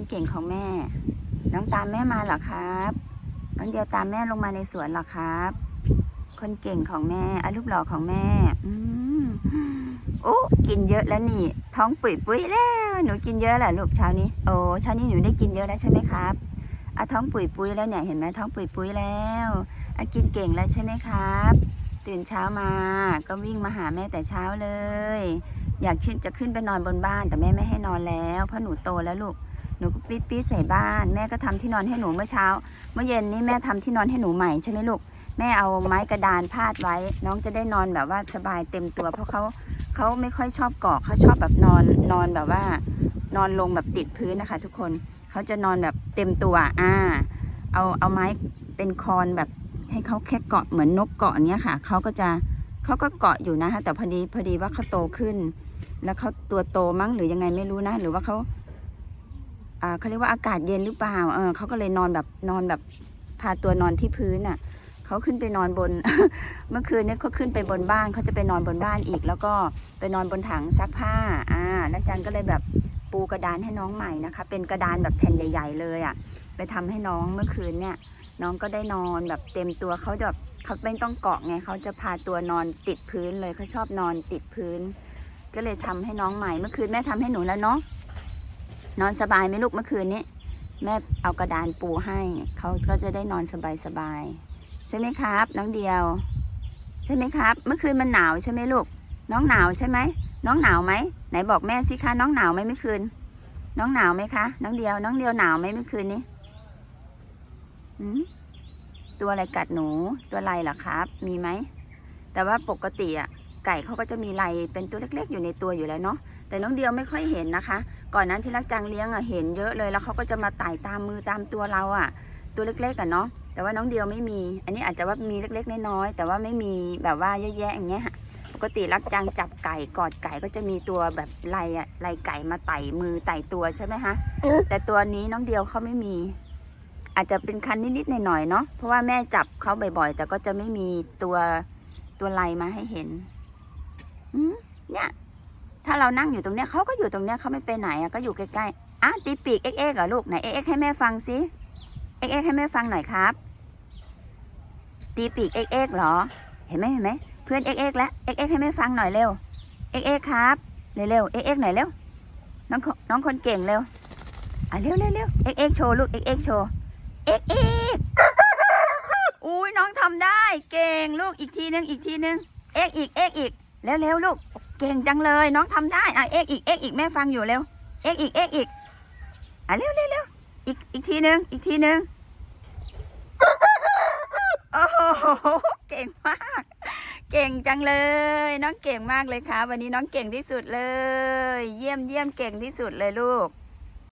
คนเก่งของแม่ น้องตามแม่มาเหรอครับ น้องเดียวตามแม่ลงมาในสวนเหรอครับ คนเก่งของแม่อรูปหล่อของแม่ อืมโอ้กินเยอะแล้วนี่ ท้องปุ๋ยปุ้ยแล้วหนูกินเยอะแหละลูกเช้านี้โอ้เช้านี้หนูได้กินเยอะแล้วใช่ไหมครับอะท้องปุ๋ยปุ้ยแล้วเนี่ยเห็นไหมท้องปุ๋ยปุ้ยแล้วอะกินเก่งแล้วใช่ไหมครับ ตื่นเช้ามา ก็วิ่งมาหาแม่แต่เช้าเลย อยากขึ้นจะขึ้นไปนอนบนบ้านแต่แม่ไม่ให้นอนแล้วเพราะหนูโตแล้วลูก หนูก็ปี๊ดปี๊ดใส่บ้าน แม่ก็ทำที่นอนให้หนูเมื่อเช้า เมื่อเย็นนี้แม่ทำที่นอนให้หนูใหม่ใช่ไหมลูก แม่เอาไม้กระดานพาดไว้ น้องจะได้นอนแบบว่าสบายเต็มตัว เพราะเขาเขาไม่ค่อยชอบเกาะเขาชอบแบบนอนนอนแบบว่า นอนลงแบบติดพื้นนะคะ ทุกคนเขาจะนอนแบบเต็มตัว อ่า เอาเอาไม้เป็นคอนแบบให้เขาแค่เกาะเหมือนนกเกาะอย่างเงี้ยค่ะเขาก็จะเขาก็เกาะอยู่นะคะแต่พอดีพอดีว่าเขาโตขึ้น แล้วเขาตัวโตมั้งหรือยังไงไม่รู้นะ หรือว่าเขา เขาเรียกว่าอากาศเย็นหรือเปล่าเออเขาก็เลยนอนแบบนอนแบบพาตัวนอนที่พื้นอะเขาขึ้นไปนอนบน เมื่อคืนนี้เขาขึ้นไปบนบ้านเขาจะไปนอนบนบ้านอีก แล้วก็ไปนอนบนถังซักผ้า อ่าแล้วจันก็เลยแบบปูกระดานให้น้องใหม่นะคะ เป็นกระดานแบบแผ่นใหญ่ ๆ เลยอะ ไปทำให้น้องเมื่อคืนเนี่ย น้องก็ได้นอนแบบเต็มตัวเขาแบบเขาไม่ต้องเกาะไงเขาจะพาตัวนอนติดพื้นเลยเขาชอบนอนติดพื้น ก็เลยทำให้น้องใหม่เมื่อคืนแม่ทำให้หนูแล้วเนาะ นอนสบายไหมลูกเมื่อคืนนี้ แม่เอากระดานปูให้ เขาก็จะได้นอนสบายสบายๆใช่ไหมครับ น้องเดียว ใช่ไหมครับ เมื่อคืนมันหนาวใช่ไหมลูก น้องหนาวใช่ไหมน้องหนาวไหมไหนบอกแม่สิคะน้องหนาวไหมเมื่อคืน น้องหนาวไหมคะ น้องเดียว น้องเดียวหนาวไหมเมื่อคืนนี้หืมตัวอะไรกัดหนูตัวอะไรเหรอครับ มีไหมแต่ว่าปกติอะ ไก่เขาก็จะมีลายเป็นตัวเล็กๆ อยู่ในตัวอยู่แล้วเนาะแต่น้องเดียวไม่ค่อยเห็นนะคะ ก่อนนั้นที่รักจังเลี้ยงอะเห็นเยอะเลยแล้วเขาก็จะมาไต่ตามมือตามตัวเราอะ ตัวเล็กๆอะเนาะแต่ว่าน้องเดียวไม่มี อันนี้อาจจะว่ามีเล็กๆน้อยๆแต่ว่าไม่มีแบบว่าเยอะแยะอย่างเงี้ยค่ะปกติรักจังจับไก่กอดไก่ก็จะมีตัวแบบลายอะลายไก่มาไต่มือไต่ตัวใช่ไหมคะแต่ตัวนี้น้องเดียวเขาไม่มี อาจจะเป็นคันนิดๆหน่อยๆเนาะเพราะว่าแม่จับเขาบ่อยๆ แต่ก็จะไม่มีตัวตัวลายมาให้เห็น เนี่ย ถ้าเรานั่งอยู่ตรงเนี้ยเขาก็อยู่ตรงเนี้ยเขาไม่ไปไหนอะก็อยู่ใกล้ๆอะตีปีกเอ็กเอ็กเหรอลูกไหนเอ็กเอ็กให้แม่ฟังสิเอ็กเอ็กให้แม่ฟังหน่อยครับ ตีปีกเอ็กเอ็กเหรอ เห็นไหมเห็นไหมเพื่อนเอ็กเอ็กแล้วเอ็กเอ็กให้แม่ฟังหน่อยเร็วเอ็กเอ็กครับเร็วเร็วเอ็กเอ็กหน่อยเร็วน้องน้องคนเก่งเร็วอะเร็วเร็วเร็วเอ็กเอ็กโชว์ลูกเอ็กเอ็กโชว์เอ็กเอ็กอุ้ยน้องทำได้ เก่งลูกอีกทีนึงอีกทีนึงเอ็กอีกเอ็กอีก เร็วเร็วลูก เก่งจังเลย น้องทำได้อะเอ็กอีกเอ็กอีกแม่ฟังอยู่เร็วเอ็กอีกเอ็กอีกอะเร็วเร็วเร็วอีกอีกทีหนึ่งอีกทีหนึ่งโอ้โหเก่งมาก เก่งจังเลย น้องเก่งมากเลยค่ะ วันนี้น้องเก่งที่สุดเลย เยี่ยมเยี่ยมเก่งที่สุดเลยลูก